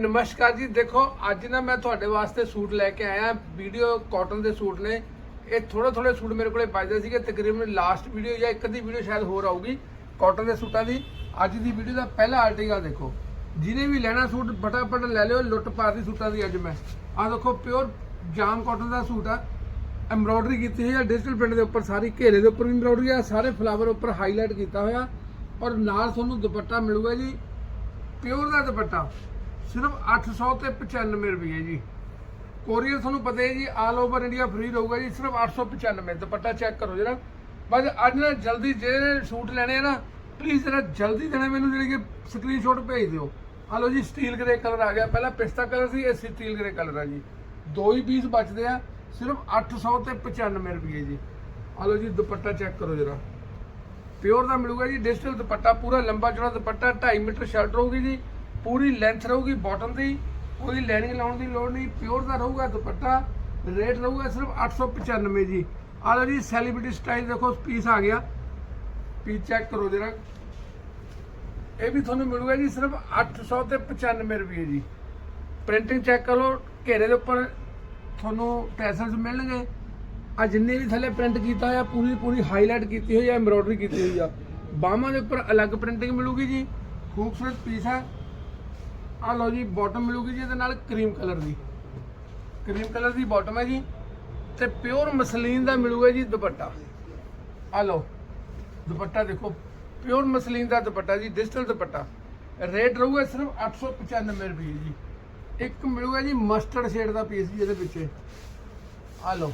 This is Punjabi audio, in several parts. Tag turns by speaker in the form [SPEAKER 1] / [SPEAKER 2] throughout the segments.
[SPEAKER 1] ਨਮਸਕਾਰ ਜੀ, ਦੇਖੋ, ਅੱਜ ਨਾ ਮੈਂ ਤੁਹਾਡੇ ਵਾਸਤੇ ਸੂਟ ਲੈ ਕੇ ਆਇਆ। ਵੀਡੀਓ ਕਾਟਨ ਦੇ ਸੂਟ ਨੇ। ਇਹ ਥੋੜੇ ਥੋੜੇ ਸੂਟ ਮੇਰੇ ਕੋਲੇ ਬਚਦੇ ਸੀਗੇ। ਤਕਰੀਬਨ ਲਾਸਟ ਵੀਡੀਓ ਜਾਂ ਇੱਕ ਦੀ ਵੀਡੀਓ ਸ਼ਾਇਦ ਹੋਰ ਆਊਗੀ ਕਾਟਨ ਦੇ ਸੂਟਾਂ ਦੀ। ਅੱਜ ਦੀ ਵੀਡੀਓ ਦਾ ਪਹਿਲਾ ਆਰਟੀਕਲ ਦੇਖੋ। ਜਿਹਨੇ ਵੀ ਲੈਣਾ ਸੂਟ, ਫਟਾਫਟ ਲੈ ਲਿਓ। ਲੁੱਟ ਪਾ ਦੀ ਸੂਟਾਂ ਦੀ ਅੱਜ ਮੈਂ। ਆਹ ਦੇਖੋ ਪਿਓਰ ਜਾਮ ਕਾਟਨ ਦਾ ਸੂਟ ਆ। ਐਮਬ੍ਰੋਇਡਰੀ ਕੀਤੀ ਹੋਈ ਹੈ ਡਿਜੀਟਲ ਪ੍ਰਿੰਟ ਦੇ ਉੱਪਰ ਸਾਰੀ ਘੇਰੇ ਦੇ ਉੱਪਰ ਵੀ ਐਮਬ੍ਰੋਇਡਰੀ ਆ। ਸਾਰੇ ਫਲਾਵਰ ਉੱਪਰ ਹਾਈਲਾਈਟ ਕੀਤਾ ਹੋਇਆ। ਔਰ ਨਾਲ ਤੁਹਾਨੂੰ ਦੁਪੱਟਾ ਮਿਲੂਗਾ ਜੀ। ਪਿਓਰ ਦਾ ਦੁਪੱਟਾ। ਸਿਰਫ 800 ਤੇ 95 ਰੁਪਏ ਜੀ। ਕੋਰੀਅਰ ਤੁਹਾਨੂੰ ਪਤਾ ਹੈ ਜੀ ਆਲ ਓਵਰ ਇੰਡੀਆ ਫ੍ਰੀ ਰਹੂਗਾ ਜੀ, ਸਿਰਫ 895 ਦੁਪੱਟਾ ਚੈੱਕ ਕਰੋ ਜਿਹੜਾ ਬਸ ਅੱਜ ਨਾ ਜਲਦੀ ਜਿਹੜੇ ਸੂਟ ਲੈਣੇ ਆ ਨਾ ਪਲੀਜ਼ ਜਰਾ ਜਲਦੀ ਦੇਣਾ ਮੈਨੂੰ ਜਿਹੜੀ ਕਿ ਸਕਰੀਨਸ਼ਾਟ ਭੇਜ ਦਿਓ। ਆ ਲਓ ਜੀ ਸਟੀਲ ਗ੍ਰੇ ਕਲਰ ਆ ਗਿਆ। ਪਹਿਲਾਂ ਪਿਸਤਾ ਕਲਰ ਸੀ, ਇਹ ਸਟੀਲ ਗ੍ਰੇ ਕਲਰ ਆ ਜੀ। ਦੋ ਹੀ ਪੀਸ ਬਚਦੇ ਆ, ਸਿਰਫ 800 ਤੇ 95 ਰੁਪਏ ਜੀ। ਆ ਲਓ ਜੀ, ਦੁਪੱਟਾ ਚੈੱਕ ਕਰੋ ਜਰਾ। ਪਿਓਰ ਦਾ ਮਿਲੂਗਾ ਜੀ ਡਿਜੀਟਲ ਦੁਪੱਟਾ, ਪੂਰਾ ਲੰਬਾ ਚੌੜਾ ਦੁਪੱਟਾ 2.5 ਮੀਟਰ ਸ਼ਰਟ ਰਹੂਗੀ ਜੀ। ਪੂਰੀ ਲੈਂਥ ਰਹੂਗੀ ਬਾਟਮ ਦੀ, ਕੋਈ ਲਾਈਨਿੰਗ ਲਾਉਣ ਦੀ ਲੋੜ ਨਹੀਂ ਪਿਓਰ ਦਾ ਰਹੂਗਾ ਦੁਪੱਟਾ ਰੇਟ ਰਹੂਗਾ ਸਿਰਫ 895 ਜੀ। ਆ ਲਓ ਜੀ ਸੈਲੀਬ੍ਰਿਟੀ ਸਟਾਈਲ ਦੇਖੋ ਪੀਸ ਆ ਗਿਆ। ਪੀਸ ਚੈੱਕ ਕਰੋ ਜਰਾ। ਇਹ ਵੀ ਤੁਹਾਨੂੰ ਮਿਲੂਗਾ ਜੀ, ਸਿਰਫ 800 ਤੇ 95 ਰੁਪਏ ਜੀ। ਪ੍ਰਿੰਟਿੰਗ ਚੈੱਕ ਕਰੋ, ਘੇਰੇ ਦੇ ਉੱਪਰ ਤੁਹਾਨੂੰ ਟੈਸਲਸ ਮਿਲਣਗੇ। ਆ ਜਿੰਨੇ ਵੀ ਥੱਲੇ ਪ੍ਰਿੰਟ ਕੀਤਾ ਹੋਇਆ, ਪੂਰੀ ਪੂਰੀ ਹਾਈਲਾਈਟ ਕੀਤੀ ਹੋਈ ਹੈ ਐਮਬ੍ਰੋਇਡਰੀ ਕੀਤੀ ਹੋਈ ਆ। ਬਾਹਾਂ ਦੇ ਉੱਪਰ ਅਲੱਗ ਪ੍ਰਿੰਟਿੰਗ ਮਿਲੂਗੀ ਜੀ। ਖੂਬਸੂਰਤ ਪੀਸ ਹੈ ਆ ਲਓ ਜੀ ਬਾਟਮ ਮਿਲੂਗੀ ਜੀ ਇਹਦੇ ਨਾਲ ਕਰੀਮ ਕਲਰ ਦੀ। ਕਰੀਮ ਕਲਰ ਦੀ ਬਾਟਮ ਹੈ ਜੀ ਤੇ ਪਿਓਰ ਮਸਲੀਨ ਦਾ ਮਿਲੂਗਾ ਜੀ ਦੁਪੱਟਾ। ਆ ਲਓ, ਦੁਪੱਟਾ ਦੇਖੋ ਪਿਓਰ ਮਸਲੀਨ ਦਾ ਦੁਪੱਟਾ ਜੀ ਡਿਜੀਟਲ ਦੁਪੱਟਾ। ਰੇਟ ਰਹੂਗਾ ਸਿਰਫ 895 ਰੁਪਏ ਜੀ। ਇੱਕ ਮਿਲੂਗਾ ਜੀ ਮਸਟਰਡ ਸ਼ੇਡ ਦਾ ਪੀਸ ਜੀ ਇਹਦੇ ਪਿੱਛੇ ਆ ਲਓ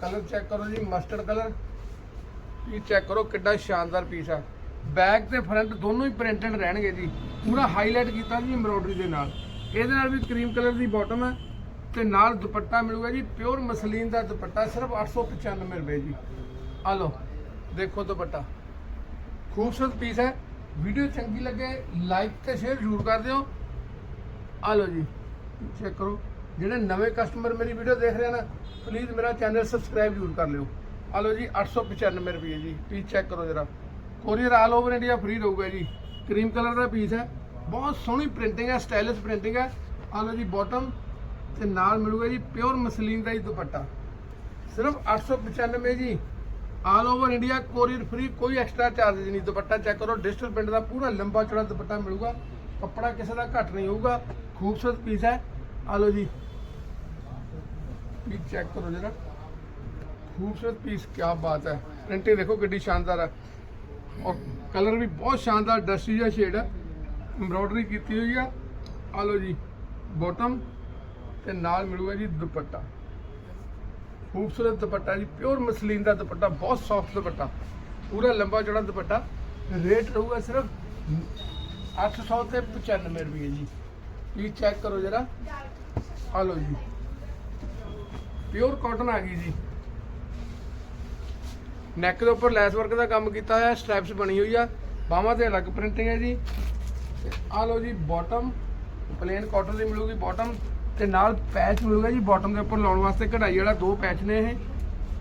[SPEAKER 1] ਕਲਰ ਚੈੱਕ ਕਰੋ ਜੀ ਮਸਟਰਡ ਕਲਰ ਇਹ ਚੈੱਕ ਕਰੋ ਕਿੱਡਾ ਸ਼ਾਨਦਾਰ ਪੀਸ ਆ। ਬੈਕ ਤੇ ਫਰੰਟ ਦੋਨੋਂ ਹੀ ਪ੍ਰਿੰਟਡ ਰਹਿਣਗੇ ਜੀ। ਪੂਰਾ ਹਾਈਲਾਈਟ ਕੀਤਾ ਜੀ ਐਮਬ੍ਰੋਇਡਰੀ ਦੇ ਨਾਲ। ਇਹਦੇ ਨਾਲ ਵੀ ਕਰੀਮ ਕਲਰ ਦੀ ਬਾਟਮ ਹੈ ਤੇ ਨਾਲ ਦੁਪੱਟਾ ਮਿਲੂਗਾ ਜੀ ਪਿਓਰ ਮਸਲੀਨ ਦਾ ਦੁਪੱਟਾ, ਸਿਰਫ 895 ਰੁਪਏ ਜੀ। ਆ ਲਓ, ਦੇਖੋ ਦੁਪੱਟਾ। ਖੂਬਸੂਰਤ ਪੀਸ ਹੈ। ਵੀਡੀਓ ਚੰਗੀ ਲੱਗੇ ਲਾਈਕ ਤੇ ਸ਼ੇਅਰ ਜ਼ਰੂਰ ਕਰ ਦਿਓ। ਆ ਲਓ ਜੀ ਚੈੱਕ ਕਰੋ। ਜਿਹੜੇ ਨਵੇਂ ਕਸਟਮਰ ਮੇਰੀ ਵੀਡੀਓ ਦੇਖ ਰਹੇ ਨਾ ਪਲੀਜ਼ ਮੇਰਾ ਚੈਨਲ ਸਬਸਕ੍ਰਾਈਬ ਜ਼ਰੂਰ ਕਰ ਲਿਓ। ਆ ਲਓ ਜੀ 895 ਰੁਪਏ ਜੀ। ਪੀਸ ਚੈੱਕ ਕਰੋ ਜਰਾ। Courier all over India free ਰਹੂਗਾ ਜੀ। ਕਰੀਮ ਕਲਰ ਦਾ ਪੀਸ ਹੈ। ਬਹੁਤ ਸੋਹਣੀ ਪ੍ਰਿੰਟਿੰਗ ਹੈ ਸਟਾਈਲਿਸ਼ ਪ੍ਰਿੰਟਿੰਗ ਹੈ। ਆ ਲਓ ਜੀ ਬਾਟਮ ਤੇ ਨਾਲ ਮਿਲੂਗਾ ਜੀ ਪਿਓਰ ਮਸਲੀਨ ਦਾ ਹੀ ਦੁਪੱਟਾ। ਸਿਰਫ 895 ਜੀ। All over India courier free ਕੋਈ ਐਕਸਟਰਾ ਚਾਰਜ ਨਹੀਂ। ਦੁਪੱਟਾ ਚੈੱਕ ਕਰੋ ਡਿਜੀਟਲ ਪ੍ਰਿੰਟ ਦਾ ਪੂਰਾ ਲੰਬਾ ਚੌੜਾ ਦੁਪੱਟਾ ਮਿਲੂਗਾ। ਕੱਪੜਾ ਕਿਸੇ ਦਾ ਘੱਟ ਨਹੀਂ ਹੋਊਗਾ। ਖੂਬਸੂਰਤ ਪੀਸ ਹੈ। ਆ ਲਓ ਜੀ। ਪੀਸ ਚੈੱਕ ਕਰੋ ਜਰਾ। ਖੂਬਸੂਰਤ ਪੀਸ ਕੀ ਬਾਤ ਹੈ। ਪ੍ਰਿੰਟਿੰਗ ਦੇਖੋ ਕਿੱਡੀ ਸ਼ਾਨਦਾਰ ਹੈ। ਔਰ ਕਲਰ ਵੀ ਬਹੁਤ ਸ਼ਾਨਦਾਰ ਡਸਟੀ ਜਿਹਾ ਸ਼ੇਡ ਹੈ ਐਮਬ੍ਰੋਇਡਰੀ ਕੀਤੀ ਹੋਈ ਆ। ਆ ਲਓ ਜੀ ਬਾਟਮ ਤੇ ਨਾਲ ਮਿਲੂਗਾ ਜੀ ਦੁਪੱਟਾ। ਖੂਬਸੂਰਤ ਦੁਪੱਟਾ ਜੀ ਪਿਓਰ ਮਸਲੀਨ ਦਾ ਦੁਪੱਟਾ, ਬਹੁਤ ਸੌਫਟ ਦੁਪੱਟਾ। ਪੂਰਾ ਲੰਬਾ ਚੌੜਾ ਦੁਪੱਟਾ। ਰੇਟ ਰਹੂਗਾ ਸਿਰਫ 800 ਤੇ 95 ਰੁਪਏ ਜੀ। ਇਹ ਚੈੱਕ ਕਰੋ ਜਰਾ। ਆ ਲਓ ਜੀ। ਪਿਓਰ ਕਾਟਨ ਆ ਗਈ ਜੀ। ਨੈਕ ਦੇ ਉੱਪਰ ਲੈਸ ਵਰਕ ਦਾ ਕੰਮ ਕੀਤਾ ਹੋਇਆ ਸਟ੍ਰੈਪਸ ਬਣੀ ਹੋਈ ਆ। ਬਾਹਾਂ ਤੇ ਅਲੱਗ ਪ੍ਰਿੰਟਿੰਗ ਹੈ ਜੀ। ਤੇ ਆ ਲਓ ਜੀ ਬਾਟਮ ਪਲੇਨ ਕਾਟਨ ਦੀ ਮਿਲੂਗੀ ਬਾਟਮ ਤੇ ਨਾਲ ਪੈਚ ਮਿਲੂਗਾ ਜੀ ਬਾਟਮ ਦੇ ਉੱਪਰ ਲਾਉਣ ਵਾਸਤੇ ਕਢਾਈ ਵਾਲਾ ਦੋ ਪੈਚ ਨੇ ਇਹ।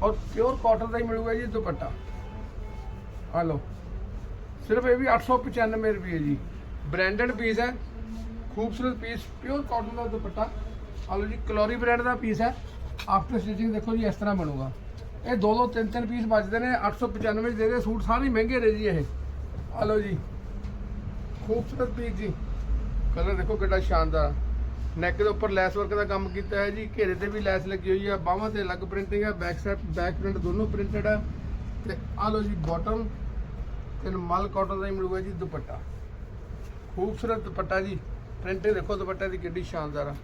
[SPEAKER 1] ਔਰ ਪਿਓਰ ਕਾਟਨ ਦਾ ਹੀ ਮਿਲੂਗਾ ਜੀ ਦੁਪੱਟਾ। ਆ ਲਓ। ਸਿਰਫ ਇਹ ਵੀ 895 ਰੁਪਏ ਜੀ। ਬ੍ਰਾਂਡਡ ਪੀਸ ਹੈ। ਖੂਬਸੂਰਤ ਪੀਸ ਪਿਓਰ ਕਾਟਨ ਦਾ ਦੁਪੱਟਾ। ਆ ਲਓ ਜੀ, ਕਲੋਰੀ ਬ੍ਰਾਂਡ ਦਾ ਪੀਸ ਹੈ। ਆਫਟਰ ਸਟਿਚਿੰਗ ਦੇਖੋ ਜੀ, ਇਸ ਤਰ੍ਹਾਂ ਬਣੂਗਾ। ਇਹ ਦੋ ਦੋ ਤਿੰਨ ਤਿੰਨ ਪੀਸ ਬਚਦੇ ਨੇ 895 ਦੇ ਰਹੇ ਸੂਟ, ਸਾਰੇ ਮਹਿੰਗੇ ਨੇ ਜੀ ਇਹ। ਆ ਲਓ ਜੀ। ਖੂਬਸੂਰਤ ਪੀਸ ਜੀ। ਕਲਰ ਦੇਖੋ ਕਿੱਡਾ ਸ਼ਾਨਦਾਰ। ਨੈਕ ਦੇ ਉੱਪਰ ਲੈਸ ਵਰਕ ਦਾ ਕੰਮ ਕੀਤਾ ਹੈ ਜੀ। ਘੇਰੇ ਤੇ ਵੀ ਲੈਸ ਲੱਗੀ ਹੋਈ ਹੈ ਬਾਹਾਂ ਤੇ ਅਲੱਗ ਪ੍ਰਿੰਟਿੰਗ ਹੈ ਬੈਕ ਸਾਈਡ ਬੈਕ ਪ੍ਰਿੰਟ ਦੋਨੋਂ ਪ੍ਰਿੰਟਡ ਹੈ ਤੇ ਆ ਲਓ ਜੀ ਬਾਟਮ ਤੇ ਮਲ ਕਾਟਨ ਦਾ ਹੀ ਮਿਲੂਗਾ ਜੀ ਦੁਪੱਟਾ। ਖੂਬਸੂਰਤ ਦੁਪੱਟਾ ਜੀ। ਪ੍ਰਿੰਟਿੰਗ ਦੇਖੋ ਦੁਪੱਟੇ ਦੀ ਕਿੱਡੀ ਸ਼ਾਨਦਾਰ ਆ।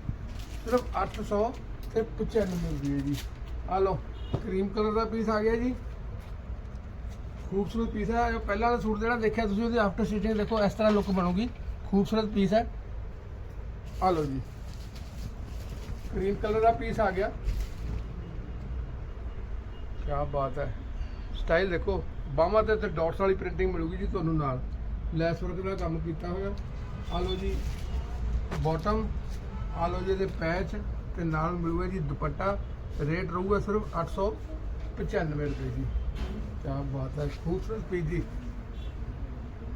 [SPEAKER 1] ਸਿਰਫ 800 ਤੇ 95 ਹੈ ਜੀ। ਆ ਲਓ। ਕਰੀਮ ਕਲਰ ਦਾ ਪੀਸ ਆ ਗਿਆ ਜੀ। ਖੂਬਸੂਰਤ ਪੀਸ ਹੈ। ਇਹ ਪਹਿਲਾਂ ਵਾਲਾ ਸੂਟ ਜਿਹੜਾ ਦੇਖਿਆ ਤੁਸੀਂ, ਉਹਦੀ ਆਫਟਰ ਸਟਿਚਿੰਗ ਦੇਖੋ, ਇਸ ਤਰ੍ਹਾਂ ਲੁੱਕ ਬਣੂਗੀ। ਖੂਬਸੂਰਤ ਪੀਸ ਹੈ। ਆ ਲਓ ਜੀ। ਕਰੀਮ ਕਲਰ ਦਾ ਪੀਸ ਆ ਗਿਆ। ਕੀ ਬਾਤ ਹੈ। ਸਟਾਈਲ ਦੇਖੋ ਬਾਹਾਂ ਤੇ ਤੇ ਡਾਟਸ ਵਾਲੀ ਪ੍ਰਿੰਟਿੰਗ ਮਿਲੂਗੀ ਜੀ ਤੁਹਾਨੂੰ ਨਾਲ। ਲੈਸ ਵਰਕ ਦਾ ਕੰਮ ਕੀਤਾ ਹੋਇਆ। ਆ ਲਓ ਜੀ ਬਾਟਮ ਆ ਲਓ ਜੀ, ਇਹਦੇ ਪੈਚ ਤੇ ਨਾਲ ਮਿਲੂਗਾ ਜੀ ਦੁਪੱਟਾ। ਰੇਟ ਰਹੂਗਾ ਸਿਰਫ 895 ਰੁਪਏ ਜੀ। ਕੀ ਬਾਤ ਹੈ, ਖੂਬਸੂਰਤ ਪੀਸ ਜੀ।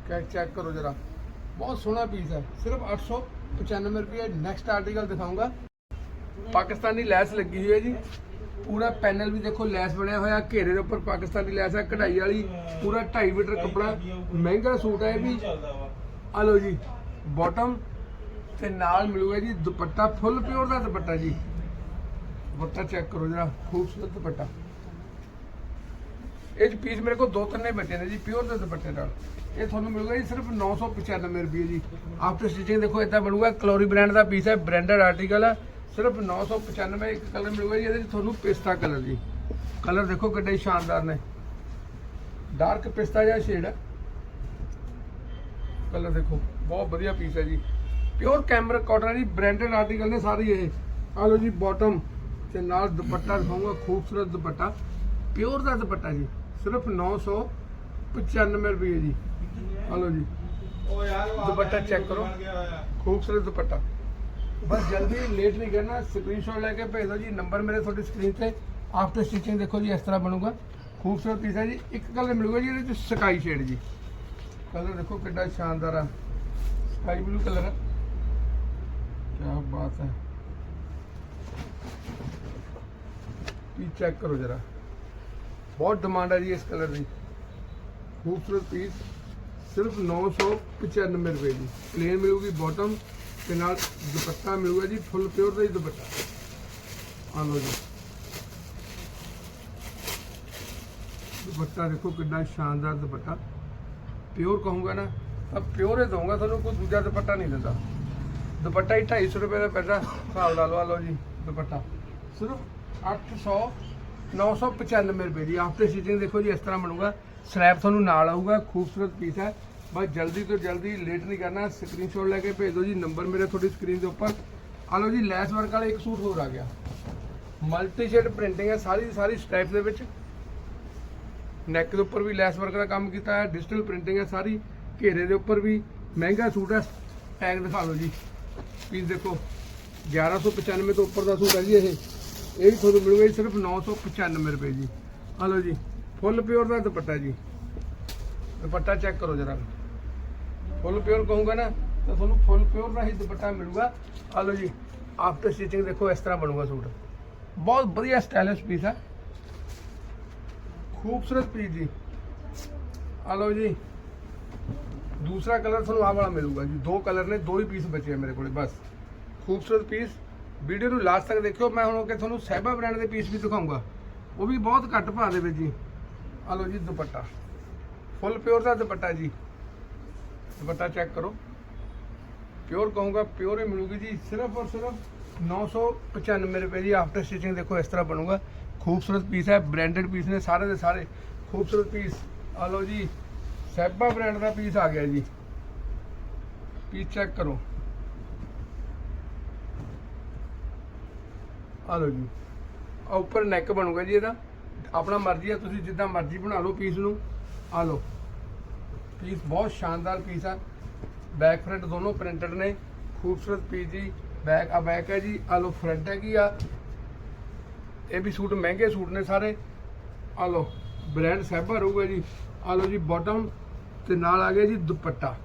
[SPEAKER 1] ਕੈਕ ਚੈੱਕ ਕਰੋ ਜਰਾ। ਬਹੁਤ ਸੋਹਣਾ ਪੀਸ ਹੈ, ਸਿਰਫ 895 ਰੁਪਏ। ਨੈਕਸਟ ਆਰਟੀਕਲ ਦਿਖਾਉਂਗਾ ਪਾਕਿਸਤਾਨੀ ਲੈਸ ਲੱਗੀ ਹੋਈ ਹੈ ਜੀ। ਪੂਰਾ ਪੈਨਲ ਵੀ ਦੇਖੋ, ਲੈਸ ਬਣਿਆ ਹੋਇਆ। ਘੇਰੇ ਦੇ ਉੱਪਰ ਪਾਕਿਸਤਾਨੀ ਲੈਸ ਹੈ, ਕਢਾਈ ਵਾਲੀ। ਪੂਰਾ 2.5 ਮੀਟਰ ਕੱਪੜਾ। ਮਹਿੰਗਾ ਸੂਟ ਹੈ ਇਹ ਵੀ। ਆ ਲਓ ਜੀ ਬਾਟਮ ਤੇ ਨਾਲ ਮਿਲੂਗਾ ਜੀ ਦੁਪੱਟਾ ਫੁੱਲ ਪਿਓਰ ਦਾ ਦੁਪੱਟਾ ਜੀ। ਦੁਪੱਟਾ ਚੈੱਕ ਕਰੋ ਜਿਹੜਾ ਖੂਬਸੂਰਤ ਦੁਪੱਟਾ। ਇਹ ਚ ਪੀਸ ਮੇਰੇ ਕੋਲ ਦੋ ਤਿੰਨੇ ਬਚੇ ਨੇ ਜੀ ਪਿਓਰ ਦੇ ਦੁਪੱਟੇ ਨਾਲ। ਇਹ ਤੁਹਾਨੂੰ ਮਿਲੂਗਾ ਜੀ ਸਿਰਫ 995 ਰੁਪਏ ਜੀ। ਆਫਟਰ ਸਟਿਚਿੰਗ ਦੇਖੋ ਇਦਾਂ ਬਣੂਗਾ, ਕਲੋਰੀ ਬ੍ਰਾਂਡ ਦਾ ਪੀਸ ਹੈ ਬ੍ਰਾਂਡਡ ਆਰਟੀਕਲ ਹੈ, ਸਿਰਫ 995 ਇੱਕ ਕਲਰ ਮਿਲੂਗਾ ਜੀ, ਇਹਦੇ ਚ ਤੁਹਾਨੂੰ ਪਿਸਤਾ ਕਲਰ ਜੀ। ਕਲਰ ਦੇਖੋ ਕਿੱਡੇ ਸ਼ਾਨਦਾਰ ਨੇ। ਡਾਰਕ ਪਿਸਤਾ ਜਿਹਾ ਸ਼ੇਡ ਹੈ। ਕਲਰ ਦੇਖੋ, ਬਹੁਤ ਵਧੀਆ ਪੀਸ ਹੈ ਜੀ। ਪਿਓਰ ਕੈਮਰਾ ਕਾਟਨ ਜੀ ਬ੍ਰਾਂਡਡ ਆਰਟੀਕਲ ਨੇ ਸਾਰੇ ਇਹ। ਆ ਲਓ ਜੀ ਬਾਟਮ ਤੇ ਨਾਲ ਦੁਪੱਟਾ ਦਿਖਾਉਂਗਾ, ਖੂਬਸੂਰਤ ਦੁਪੱਟਾ ਪਿਓਰ ਦਾ ਦੁਪੱਟਾ ਜੀ, ਸਿਰਫ 995 ਰੁਪਏ ਜੀ। ਆ ਲਓ ਯਾਰ ਦੁਪੱਟਾ ਚੈੱਕ ਕਰੋ। ਖੂਬਸੂਰਤ ਦੁਪੱਟਾ। ਬਸ ਜਲਦੀ ਲੇਟ ਨਹੀਂ ਕਰਨਾ ਸਕਰੀਨਸ਼ਾਟ ਲੈ ਕੇ ਭੇਜ ਦਿਓ ਜੀ ਨੰਬਰ ਮੇਰੇ ਤੁਹਾਡੀ ਸਕਰੀਨ ਤੇ ਆਫਟਰ ਸਟਿਚਿੰਗ ਦੇਖੋ ਜੀ, ਇਸ ਤਰ੍ਹਾਂ ਬਣੂਗਾ। ਖੂਬਸੂਰਤ ਪੀਸ ਹੈ ਜੀ, ਇੱਕ ਕਲਰ ਮਿਲੂਗਾ ਜੀ, ਇਹਦੇ ਚ ਸਕਾਈ ਸ਼ੇਡ ਜੀ। ਕਲਰ ਦੇਖੋ ਕਿੱਡਾ ਸ਼ਾਨਦਾਰ ਆ। ਸਕਾਈ ਬਲੂ ਕਲਰ ਆ। ਕੀ ਬਾਤ ਹੈ। ਪੀ ਚੈੱਕ ਕਰੋ ਜਰਾ। ਬਹੁਤ ਡਿਮਾਂਡ ਹੈ ਜੀ ਇਸ ਕਲਰ ਦੀ। ਖੂਬਸੂਰਤ ਪੀਸ ਸਿਰਫ 995 ਰੁਪਏ ਦੀ। ਪਲੇਨ ਮਿਲੂਗੀ ਬਾਟਮ ਤੇ ਨਾਲ ਦੁਪੱਟਾ ਮਿਲੂਗਾ ਜੀ ਫੁੱਲ ਪਿਓਰ ਦਾ ਹੀ ਦੁਪੱਟਾ। ਆ ਲਓ ਜੀ। ਦੁਪੱਟਾ ਦੇਖੋ ਕਿੰਨਾ ਸ਼ਾਨਦਾਰ ਦੁਪੱਟਾ। ਪਿਓਰ ਕਹੂੰਗਾ ਨਾ, ਤਾਂ ਪਿਓਰ ਹੀ ਦਊਂਗਾ, ਤੁਹਾਨੂੰ ਕੋਈ ਦੂਜਾ ਦੁਪੱਟਾ ਨਹੀਂ ਦਿੰਦਾ। ਦੁਪੱਟਾ ਹੀ 250 ਰੁਪਏ ਦਾ ਪੈਸਾ ਹਿਸਾਬ ਲਾ ਲਓ ਆ ਲਓ ਜੀ, ਦੁਪੱਟਾ। ਸਿਰਫ 800 995 ਰੁਪਏ ਦੀ ਆਫਟਰ ਸਟਿਚਿੰਗ ਦੇਖੋ ਜੀ, ਇਸ ਤਰ੍ਹਾਂ ਬਣੂਗਾ। ਸਲੈਬ ਤੁਹਾਨੂੰ ਨਾਲ ਆਊਗਾ, ਖੂਬਸੂਰਤ ਪੀਸ ਹੈ। ਬਸ ਜਲਦੀ ਤੋਂ ਜਲਦੀ ਲੇਟ ਨਹੀਂ ਕਰਨਾ ਸਕਰੀਨਸ਼ਾਟ ਲੈ ਕੇ ਭੇਜ ਦਿਓ ਜੀ ਨੰਬਰ ਮੇਰੇ ਤੁਹਾਡੀ ਸਕਰੀਨ ਦੇ ਉੱਪਰ। ਆ ਲਓ ਜੀ ਲੈਸ ਵਰਕ ਵਾਲਾ ਇੱਕ ਸੂਟ ਹੋਰ ਆ ਗਿਆ। ਮਲਟੀ ਸ਼ੇਡ ਪ੍ਰਿੰਟਿੰਗ ਹੈ, ਸਾਰੀ ਦੀ ਸਾਰੀ ਸਟ੍ਰਾਈਪ ਦੇ ਵਿੱਚ। ਨੈਕ ਦੇ ਉੱਪਰ ਵੀ ਲੈਸ ਵਰਕ ਦਾ ਕੰਮ ਕੀਤਾ ਹੈ ਡਿਜੀਟਲ ਪ੍ਰਿੰਟਿੰਗ ਹੈ ਸਾਰੀ। ਘੇਰੇ ਦੇ ਉੱਪਰ ਵੀ ਮਹਿੰਗਾ ਸੂਟ ਹੈ। ਟੈਗ ਦਿਖਾ ਲਓ ਜੀ ਪੀਸ ਦੇਖੋ। 1195 ਤੋਂ ਉੱਪਰ ਦਾ ਸੂਟ ਹੈ ਜੀ ਇਹ। ਇਹ ਵੀ ਤੁਹਾਨੂੰ ਮਿਲੂਗਾ ਜੀ, ਸਿਰਫ 995 ਰੁਪਏ ਜੀ। ਆ ਲਓ ਜੀ, ਫੁੱਲ ਪਿਓਰ ਦਾ ਦੁਪੱਟਾ ਜੀ। ਦੁਪੱਟਾ ਚੈੱਕ ਕਰੋ ਜਰਾ। ਫੁੱਲ ਪਿਓਰ ਕਹੂੰਗਾ ਨਾ, ਤਾਂ ਤੁਹਾਨੂੰ ਫੁੱਲ ਪਿਓਰ ਦਾ ਹੀ ਦੁਪੱਟਾ ਮਿਲੂਗਾ। ਆ ਲਓ ਜੀ ਆਫਟਰ ਸਟਿਚਿੰਗ ਦੇਖੋ, ਇਸ ਤਰ੍ਹਾਂ ਬਣੂਗਾ ਸੂਟ। ਬਹੁਤ ਵਧੀਆ ਸਟਾਈਲਿਸ਼ ਪੀਸ ਹੈ ਖੂਬਸੂਰਤ ਪੀਸ ਜੀ। ਆ ਲਓ ਜੀ, ਦੂਸਰਾ ਕਲਰ ਤੁਹਾਨੂੰ ਆਹ ਵਾਲਾ ਮਿਲੂਗਾ ਜੀ। ਦੋ ਕਲਰ ਨੇ, ਦੋ ਹੀ ਪੀਸ ਬਚੇ ਆ ਮੇਰੇ ਕੋਲੇ, ਬਸ। ਖੂਬਸੂਰਤ ਪੀਸ ਵੀਡੀਓ ਨੂੰ ਲਾਸਟ ਤੱਕ ਦੇਖਿਓ, ਮੈਂ ਹੁਣ ਕਿ ਤੁਹਾਨੂੰ ਸਹਿਬਾ ਬ੍ਰਾਂਡ ਦੇ ਪੀਸ ਵੀ ਦਿਖਾਉਂਗਾ। ਉਹ ਵੀ ਬਹੁਤ ਘੱਟ ਭਾਅ ਦੇ ਵਿੱਚ ਜੀ। ਆ ਲਓ ਜੀ ਦੁਪੱਟਾ। ਫੁੱਲ ਪਿਓਰ ਦਾ ਦੁਪੱਟਾ ਜੀ। ਦੁਪੱਟਾ ਚੈੱਕ ਕਰੋ। ਪਿਓਰ ਕਹੂੰਗਾ ਪਿਓਰ ਹੀ ਮਿਲੂਗੀ ਜੀ। ਸਿਰਫ ਔਰ ਸਿਰਫ 995 ਰੁਪਏ ਦੀ ਆਫਟਰ ਸਟਿਚਿੰਗ ਦੇਖੋ, ਇਸ ਤਰ੍ਹਾਂ ਬਣੂਗਾ। ਖੂਬਸੂਰਤ ਪੀਸ ਹੈ ਬ੍ਰਾਂਡਡ ਪੀਸ ਨੇ ਸਾਰੇ ਦੇ ਸਾਰੇ। ਖੂਬਸੂਰਤ ਪੀਸ ਆ ਲਓ ਜੀ ਸੈਬਾ ਬ੍ਰਾਂਡ ਦਾ ਪੀਸ ਆ ਗਿਆ ਜੀ। ਪੀਸ ਚੈੱਕ ਕਰੋ। ਆ ਲਓ ਜੀ। ਆ ਉੱਪਰ ਨੈਕ ਬਣੂਗਾ ਜੀ ਇਹਦਾ। ਆਪਣਾ ਮਰਜ਼ੀ ਆ, ਤੁਸੀਂ ਜਿੱਦਾਂ ਮਰਜ਼ੀ ਬਣਾ ਲਓ ਪੀਸ ਨੂੰ। ਆ ਲਓ। ਪੀਸ ਬਹੁਤ ਸ਼ਾਨਦਾਰ ਪੀਸ ਆ। ਬੈਕ ਫਰੰਟ ਦੋਨੋਂ ਪ੍ਰਿੰਟਡ ਨੇ। ਖੂਬਸੂਰਤ ਪੀਸ ਜੀ। ਬੈਕ ਆ ਬੈਕ ਹੈ ਜੀ। ਆ ਲਓ ਫਰੰਟ ਹੈ ਕੀ ਆ। ਇਹ ਵੀ ਸੂਟ ਮਹਿੰਗੇ ਸੂਟ ਨੇ ਸਾਰੇ। ਆ ਲਓ ਬ੍ਰਾਂਡ ਸਹਿਬਾ ਰਹੂਗਾ ਜੀ। ਆ ਲਓ ਜੀ ਬਾਟਮ ਤੇ ਨਾਲ ਆ ਗਿਆ ਜੀ ਦੁਪੱਟਾ।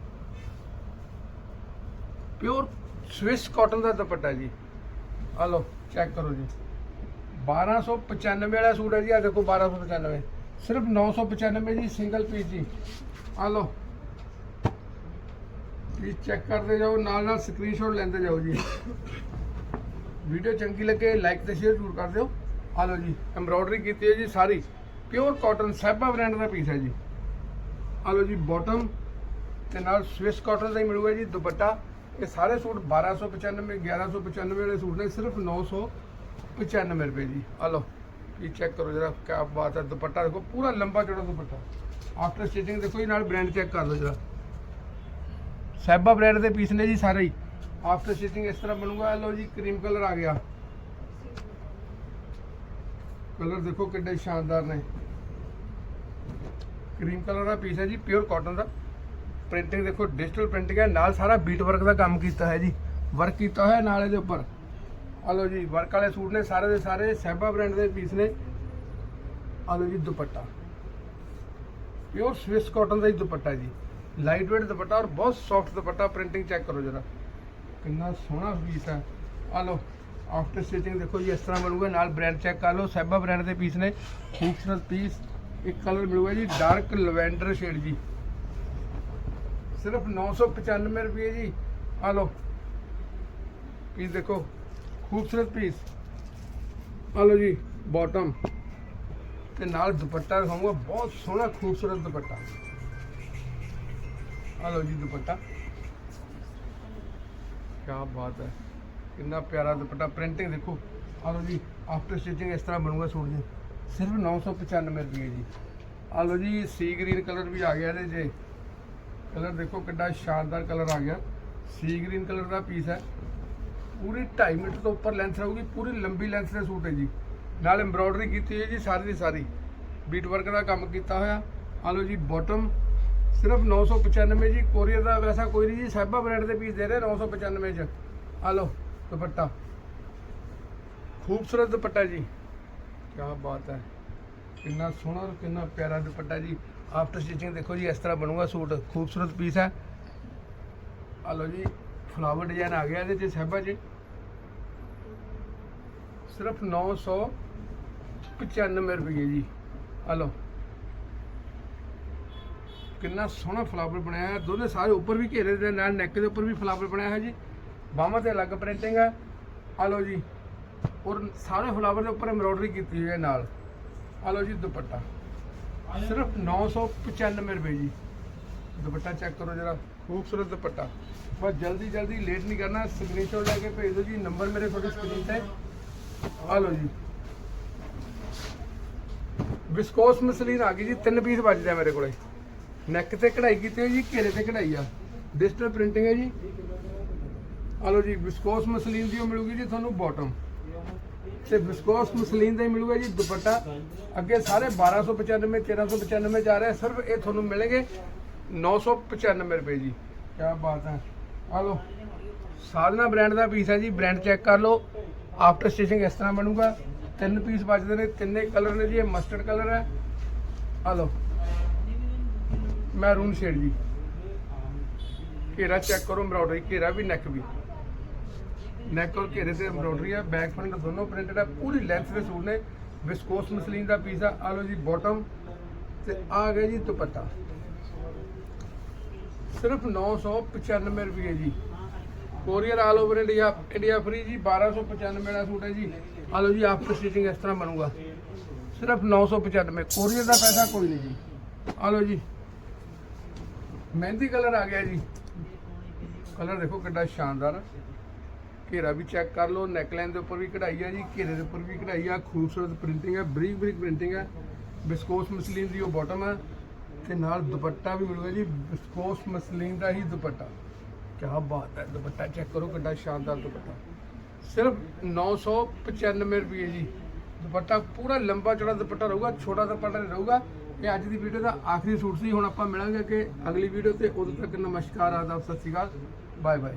[SPEAKER 1] ਪਿਓਰ ਸਵਿਸ ਕਾਟਨ ਦਾ ਦੁਪੱਟਾ ਜੀ। ਆ ਲਓ। ਚੈੱਕ ਕਰੋ ਜੀ। 1295 ਵਾਲਾ ਸੂਟ ਹੈ ਜੀ ਆ ਦੇਖੋ 1295 ਸਿਰਫ 995 ਜੀ ਸਿੰਗਲ ਪੀਸ ਜੀ। ਆ ਲਓ। ਪੀਸ ਚੈੱਕ ਕਰਦੇ ਜਾਓ ਨਾਲ ਨਾਲ ਸਕਰੀਨਸ਼ਾਟ ਲੈਂਦੇ ਜਾਓ ਜੀ। ਵੀਡੀਓ ਚੰਗੀ ਲੱਗੇ ਲਾਈਕ ਤੇ ਸ਼ੇਅਰ ਜ਼ਰੂਰ ਕਰ ਦਿਓ। ਆ ਲਓ ਜੀ ਐਮਬ੍ਰੋਇਡਰੀ ਕੀਤੀ ਹੈ ਜੀ ਸਾਰੀ। ਪਿਓਰ ਕਾਟਨ ਸਹਿਬਾ ਬ੍ਰਾਂਡ ਦਾ ਪੀਸ ਹੈ ਜੀ। ਆ ਲਓ ਜੀ ਬਾਟਮ ਤੇ ਨਾਲ ਸਵਿਸ ਕਾਟਨ ਦਾ ਹੀ ਮਿਲੂਗਾ ਜੀ, ਦੁਪੱਟਾ। ਇਹ ਸਾਰੇ ਸੂਟ 1295 1195 ਵਾਲੇ ਸੂਟ ਨੇ, ਸਿਰਫ 995 ਰੁਪਏ ਜੀ। ਆ ਲਓ, ਇਹ ਚੈੱਕ ਕਰੋ ਜਰਾ, ਕਿਆ ਬਾਤ ਹੈ, ਦੁਪੱਟਾ ਦੇਖੋ, ਪੂਰਾ ਲੰਬਾ ਚੌੜਾ ਦੁਪੱਟਾ। ਆਫਟਰ ਸਟਿਚਿੰਗ ਦੇਖੋ ਜੀ, ਨਾਲ ਬ੍ਰਾਂਡ ਚੈੱਕ ਕਰ ਲਓ ਜਰਾ। ਸਹਿਬਾ ਬ੍ਰਾਂਡ ਦੇ ਪੀਸ ਨੇ ਜੀ ਸਾਰੇ ਹੀ। ਆਫਟਰ ਸਟਿਚਿੰਗ ਇਸ ਤਰ੍ਹਾਂ ਬਣੂਗਾ ਲਓ ਜੀ ਕਰੀਮ ਕਲਰ ਆ ਗਿਆ। ਕਲਰ ਦੇਖੋ ਕਿੰਨੇ ਸ਼ਾਨਦਾਰ ਨੇ। ਕਰੀਮ ਕਲਰ ਦਾ ਪੀਸ ਹੈ ਜੀ ਪਿਓਰ ਕਾਟਨ ਦਾ। ਪ੍ਰਿੰਟਿੰਗ ਦੇਖੋ ਡਿਜੀਟਲ ਪ੍ਰਿੰਟਿੰਗ ਹੈ, ਨਾਲ ਸਾਰਾ ਬੀਟ ਵਰਕ ਦਾ ਕੰਮ ਕੀਤਾ ਹੈ ਜੀ। ਵਰਕ ਕੀਤਾ ਹੋਇਆ ਨਾਲ ਇਹਦੇ ਉੱਪਰ। ਆ ਲਓ ਜੀ ਵਰਕ ਵਾਲੇ ਸੂਟ ਨੇ, ਸਾਰੇ ਦੇ ਸਾਰੇ ਸਹਿਬਾ ਬ੍ਰਾਂਡ ਦੇ ਪੀਸ ਨੇ। ਆ ਲਓ ਜੀ ਦੁਪੱਟਾ। ਪਿਓਰ ਸਵਿਸ ਕਾਟਨ ਦਾ ਹੀ ਦੁਪੱਟਾ ਜੀ। ਲਾਈਟ ਵੇਟ ਦੁਪੱਟਾ ਔਰ ਬਹੁਤ ਸੌਫਟ ਦੁਪੱਟਾ ਪ੍ਰਿੰਟਿੰਗ ਚੈੱਕ ਕਰੋ ਜਰਾ। ਕਿੰਨਾ ਸੋਹਣਾ ਪੀਸ ਹੈ। ਆ ਲਓ ਆਫਟਰ ਸਟਿਚਿੰਗ ਦੇਖੋ ਜੀ, ਇਸ ਤਰ੍ਹਾਂ ਮਿਲੂਗਾ ਨਾਲ ਬ੍ਰਾਂਡ ਚੈੱਕ ਕਰ ਲਓ। ਸਹਿਬਾ ਬ੍ਰਾਂਡ ਦੇ ਪੀਸ ਨੇ। ਖੂਬਸੂਰਤ ਪੀਸ ਇੱਕ ਕਲਰ ਮਿਲੂਗਾ ਜੀ ਡਾਰਕ ਲਵੈਂਡਰ ਸ਼ੇਡ ਜੀ। ਸਿਰਫ 995 ਰੁਪਏ ਜੀ। ਆ ਲਓ। ਪੀਸ ਦੇਖੋ। ਖੂਬਸੂਰਤ ਪੀਸ। ਆ ਲਓ ਜੀ ਬਾਟਮ ਤੇ ਨਾਲ ਦੁਪੱਟਾ ਦਿਖਾਊਂਗਾ ਬਹੁਤ ਸੋਹਣਾ, ਖੂਬਸੂਰਤ ਦੁਪੱਟਾ। ਆ ਲਓ ਜੀ ਦੁਪੱਟਾ। ਕੀ ਬਾਤ ਹੈ। ਕਿੰਨਾ ਪਿਆਰਾ ਦੁਪੱਟਾ। ਪ੍ਰਿੰਟਿੰਗ ਦੇਖੋ। ਆ ਲਓ ਜੀ ਆਫਟਰ ਸਟਿਚਿੰਗ ਇਸ ਤਰ੍ਹਾਂ ਬਣੂਗਾ ਸੂਟ ਜੀ। ਸਿਰਫ 995 ਰੁਪਏ ਜੀ। ਆ ਲਓ ਜੀ ਸੀ ਗ੍ਰੀਨ ਕਲਰ ਵੀ ਆ ਗਿਆ ਇਹਦੇ 'ਚ। ਕਲਰ ਦੇਖੋ ਕਿੰਨਾ ਸ਼ਾਨਦਾਰ ਕਲਰ ਆ ਗਿਆ। ਸੀ ਗ੍ਰੀਨ ਕਲਰ ਦਾ ਪੀਸ ਹੈ। ਪੂਰੀ 2.5 ਮੀਟਰ ਤੋਂ ਉੱਪਰ ਲੈਂਥ ਰਹੂਗੀ, ਪੂਰੀ ਲੰਬੀ ਲੈਂਥ ਦੇ ਸੂਟ ਹੈ ਜੀ। ਨਾਲ ਐਮਬ੍ਰੋਇਡਰੀ ਕੀਤੀ ਹੋਈ ਹੈ ਜੀ ਸਾਰੀ ਦੀ ਸਾਰੀ। ਬੀਟ ਵਰਕ ਦਾ ਕੰਮ ਕੀਤਾ ਹੋਇਆ। ਆ ਲਓ ਜੀ ਬਾਟਮ ਸਿਰਫ 995 ਜੀ। ਕੋਰੀਅਰ ਦਾ ਵੈਸਾ ਕੋਈ ਨਹੀਂ ਜੀ, ਸਾਹਿਬਾ ਬ੍ਰਾਂਡ ਦੇ ਪੀਸ ਦੇ ਰਹੇ 995 ਚ। ਆ ਲਓ, ਦੁਪੱਟਾ। ਖੂਬਸੂਰਤ ਦੁਪੱਟਾ ਜੀ। ਕੀ ਬਾਤ ਹੈ। ਕਿੰਨਾ ਸੋਹਣਾ ਕਿੰਨਾ ਪਿਆਰਾ ਦੁਪੱਟਾ ਜੀ। ਆਫਟਰ ਸਟਿਚਿੰਗ ਦੇਖੋ ਜੀ, ਇਸ ਤਰ੍ਹਾਂ ਬਣੂਗਾ ਸੂਟ। ਖੂਬਸੂਰਤ ਪੀਸ ਹੈ। ਆ ਲਓ ਜੀ ਫਲਾਵਰ ਡਿਜ਼ਾਈਨ ਆ ਗਿਆ ਇਹਦੇ ਚ, ਸਾਹਿਬਾ ਜੀ। ਸਿਰਫ 995 ਰੁਪਏ ਜੀ। ਆ ਲਓ। ਕਿੰਨਾ ਸੋਹਣਾ ਫਲਾਵਰ ਬਣਾਇਆ ਹੈ। ਦੋਨੇ ਸਾਰੇ ਉੱਪਰ ਵੀ ਘੇਰੇ ਦੇ ਨਾਲ ਨੈਕ ਦੇ ਉੱਪਰ ਵੀ ਫਲਾਵਰ ਬਣਾਇਆ ਹੈ ਜੀ। ਬਾਹਾਂ ਤੇ ਅਲੱਗ ਪ੍ਰਿੰਟਿੰਗ ਹੈ। ਆ ਲਓ ਜੀ। ਔਰ ਸਾਰੇ ਫਲਾਵਰ ਦੇ ਉੱਪਰ ਐਮਬ੍ਰੋਇਡਰੀ ਕੀਤੀ ਹੋਈ ਹੈ ਨਾਲ। ਆ ਲਓ ਜੀ, ਦੁਪੱਟਾ। ਸਿਰਫ 995 ਰੁਪਏ ਜੀ। ਦੁਪੱਟਾ ਚੈੱਕ ਕਰੋ ਜਰਾ, ਖੂਬਸੂਰਤ ਦੁਪੱਟਾ। ਬਸ ਜਲਦੀ ਜਲਦੀ ਲੇਟ ਨਹੀਂ ਕਰਨਾ ਸਕਰੀਨਸ਼ਾਟ ਲੈ ਕੇ ਭੇਜ ਦਿਓ ਜੀ ਨੰਬਰ ਮੇਰੇ ਤੁਹਾਡੀ ਸਕਰੀਨ ਤੇ। ਆ ਲਓ ਜੀ। ਵਿਸਕੋਸ ਮਸਲੀਨ ਆ ਗਈ ਜੀ, ਤਿੰਨ ਪੀਸ ਬਚਦੇ ਆ ਮੇਰੇ ਕੋਲੇ। ਨੈਕ ਤੇ ਕਢਾਈ ਕੀਤੀ ਹੋਈ ਜੀ, ਘੇਰੇ ਤੇ ਕਢਾਈ ਆ। ਡਿਜੀਟਲ ਪ੍ਰਿੰਟਿੰਗ ਹੈ ਜੀ। ਆ ਲਓ ਜੀ ਵਿਸਕੋਸ ਮਸਲੀਨ ਦੀ ਉਹ ਮਿਲੂਗੀ ਜੀ ਤੁਹਾਨੂੰ ਬਾਟਮ ਤੇ ਵਿਸਕੋਸ ਮਸਲੀਨ ਦਾ ਹੀ ਮਿਲੂਗਾ ਜੀ, ਦੁਪੱਟਾ। ਅੱਗੇ ਸਾਰੇ 1295 1395 ਚ ਆ ਰਿਹਾ, ਸਿਰਫ ਇਹ ਤੁਹਾਨੂੰ ਮਿਲਣਗੇ 995 ਰੁਪਏ ਜੀ। ਕੀ ਬਾਤ ਹੈ। ਆ ਲਓ ਸਾਧਨਾ ਬ੍ਰਾਂਡ ਦਾ ਪੀਸ ਹੈ ਜੀ ਬ੍ਰਾਂਡ ਚੈੱਕ ਕਰ ਲਓ। ਆਫਟਰ ਸਟਿਚਿੰਗ ਇਸ ਤਰ੍ਹਾਂ ਬਣੂਗਾ। ਤਿੰਨ ਪੀਸ ਬਚਦੇ ਨੇ, ਤਿੰਨੇ ਕਲਰ ਨੇ ਜੀ, ਇਹ ਮਸਟਰਡ ਕਲਰ ਹੈ। ਆ ਲਓ ਮੈਰੂਨ ਸ਼ੇਡ ਜੀ। ਘੇਰਾ ਚੈੱਕ ਕਰੋ ਐਮਬ੍ਰੋਇਡਰੀ ਘੇਰਾ ਵੀ ਨੈਕ ਵੀ। ਨੈਕ ਔਰ ਘੇਰੇ ਤੇ ਐਮਬ੍ਰੋਇਡਰੀ ਹੈ ਬੈਕ ਫਰੰਟ ਦੋਨੋਂ ਪ੍ਰਿੰਟਡ ਹੈ ਪੂਰੀ ਲੈਂਥ ਦੇ ਸੂਟ ਨੇ। ਵਿਸਕੋਸ ਮਸਲੀਨ ਦਾ ਪੀਸ ਆ ਆ ਲਓ ਜੀ ਬਾਟਮ ਤੇ ਆ ਗਿਆ ਜੀ ਦੁਪੱਟਾ। ਸਿਰਫ 995 ਰੁਪਏ ਜੀ। Courier all over India India free ਜੀ 1295 ਦਾ ਸੂਟ ਹੈ ਜੀ। ਆ ਲਓ ਜੀ ਆਫਟਰ ਸਟਿਚਿੰਗ ਇਸ ਤਰ੍ਹਾਂ ਬਣੂਗਾ। ਸਿਰਫ 995 ਕੋਰੀਅਰ ਦਾ ਪੈਸਾ ਕੋਈ ਨਹੀਂ ਜੀ। ਆ ਲਓ ਜੀ। ਮਹਿੰਦੀ ਕਲਰ ਆ ਗਿਆ ਜੀ। ਕਲਰ ਦੇਖੋ ਕਿੰਨਾ ਸ਼ਾਨਦਾਰ ਘੇਰਾ ਵੀ ਚੈੱਕ ਕਰ ਲਓ ਨੈਕਲਾਈਨ ਦੇ ਉੱਪਰ ਵੀ ਕਢਾਈ ਆ ਜੀ, ਘੇਰੇ ਦੇ ਉੱਪਰ ਵੀ ਕਢਾਈ ਆ, ਖੂਬਸੂਰਤ ਪ੍ਰਿੰਟਿੰਗ ਹੈ ਬਰੀਕ ਬਰੀਕ ਪ੍ਰਿੰਟਿੰਗ ਹੈ ਬਿਸਕੋਸ ਮਸਲੀਨ ਦੀ ਉਹ ਬਾਟਮ ਹੈ ਤੇ ਨਾਲ ਦੁਪੱਟਾ ਵੀ ਮਿਲੂਗਾ ਜੀ ਬਿਸਕੋਸ ਮਸਲੀਨ ਦਾ ਹੀ ਦੁਪੱਟਾ। ਕੀ ਬਾਤ ਹੈ, ਦੁਪੱਟਾ ਚੈੱਕ ਕਰੋ ਕਿੰਨਾ ਸ਼ਾਨਦਾਰ ਦੁਪੱਟਾ। ਸਿਰਫ 995 ਰੁਪਏ ਜੀ। ਦੁਪੱਟਾ ਪੂਰਾ ਲੰਬਾ ਚੌੜਾ ਦੁਪੱਟਾ ਰਹੂਗਾ, ਛੋਟਾ ਦੁਪੱਟਾ ਨਹੀਂ ਰਹੂਗਾ। ਇਹ ਅੱਜ ਦੀ ਵੀਡੀਓ ਦਾ ਆਖਰੀ ਸੂਟ ਸੀ, ਹੁਣ ਆਪਾਂ ਮਿਲਾਂਗੇ ਕਿ ਅਗਲੀ ਵੀਡੀਓ ਤੇ। ਉਦੋਂ ਤੱਕ ਨਮਸਕਾਰ, ਆਦਾਬ, ਸਤਿ ਸ਼੍ਰੀ ਅਕਾਲ। Bye bye